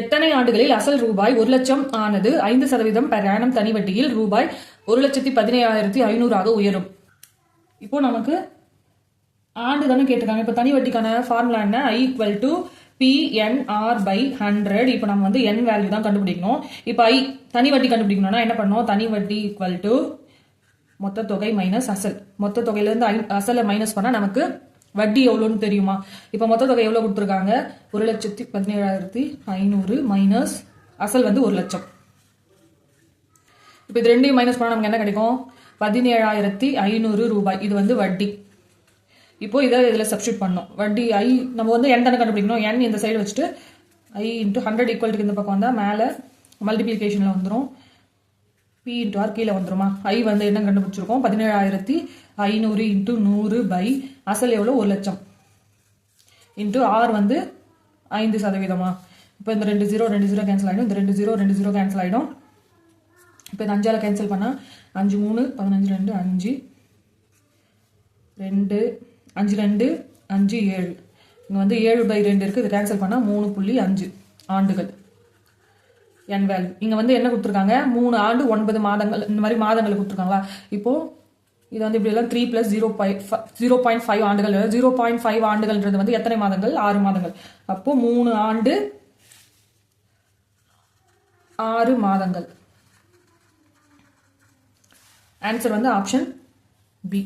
எத்தனை ஆண்டுகளில் அசல் ரூபாய் ஒரு லட்சம் ஆனது ஐந்து சதவீதம் பிரயாணம் தனி வட்டியில் ரூபாய் ஒரு லட்சத்தி பதினேழாயிரத்தி ஐநூறாக உயரும். இப்போ நமக்கு ஆண்டு தானே கேட்டிருக்காங்க. இப்போ தனி வட்டிக்கான ஃபார்முலா என்ன? I equal to PNR by hundred இப்போ நம்ம வந்து என் வேல்யூ தான் கண்டுபிடிக்கணும். இப்போ ஐ தனி வட்டி கண்டுபிடிக்கணும்னா என்ன பண்ணணும்? தனி வட்டி ஈக்குவல் டு மொத்த தொகை மைனஸ் அசல். மொத்த தொகையிலேருந்து ஐ அசலை மைனஸ் பண்ணால் நமக்கு வட்டி எவ்வளோன்னு தெரியுமா? இப்போ மொத்த தொகை எவ்வளோ கொடுத்துருக்காங்க? ஒரு லட்சத்தி பதினேழாயிரத்தி ஐநூறு மைனஸ் அசல் வந்து ஒரு லட்சம். இப்போ இது ரெண்டையும் மைனஸ் பண்ணால் நமக்கு என்ன கிடைக்கும்? பதினேழாயிரத்தி ஐநூறு ரூபாய். இது வந்து வட்டி. இப்போ இதை இதில் சப்ஸ்டியூட் பண்ணோம் வட்டி ஐ நம்ம வந்து என் தானே கண்டுபிடிக்கணும்? என் இந்த சைடு வச்சுட்டு ஐ இன்ட்டு ஹண்ட்ரட் ஈக்குவல்ட்டுக்கு இந்த பக்கம் வந்தால் மேலே மல்டிப்ளிகேஷனில் வந்துடும் பி இன்ட்டு ஆர் கீழே வந்துருமா? ஐ வந்து என்ன கண்டுபிடிச்சிருக்கோம்? பதினேழாயிரத்தி ஐநூறு இன்ட்டு நூறு பை அசல் எவ்வளோ ஒரு லட்சம். இன்ட்டு ஆர் வந்து ஐந்து சதவீதமா? இப்போ இந்த ரெண்டு ஜீரோ ரெண்டு ஜீரோ கேன்சல் ஆகிடும் இந்த ரெண்டு ஜீரோ ரெண்டு ஜீரோ கேன்சல் ஆகிடும் இப்போ இந்த அஞ்சால் கேன்சல் பண்ணால் அஞ்சு மூணு பதினஞ்சு ரெண்டு அஞ்சு ரெண்டு அஞ்சு ரெண்டு அஞ்சு ஏழு. இங்கே வந்து ஏழு பை ரெண்டு இருக்குது இது கேன்சல் பண்ணால் மூணு புள்ளி அஞ்சு ஆண்டுகள். என் வேல்யூ இங்கே வந்து என்ன கொடுத்துருக்காங்க? மூணு ஆண்டு ஒன்பது மாதங்கள் இந்த மாதிரி மாதங்கள் கொடுத்துருக்காங்களா? இப்போ இது வந்து இப்படி எல்லாம் three plus zero point zero point five ஆண்டுகள் ஜீரோ பாயிண்ட் ஃபைவ் ஆண்டுகள்ன்றது வந்து எத்தனை மாதங்கள்? ஆறு மாதங்கள். அப்போ மூணு ஆண்டு ஆறு மாதங்கள். ஆன்சர் வந்து ஆப்ஷன் பி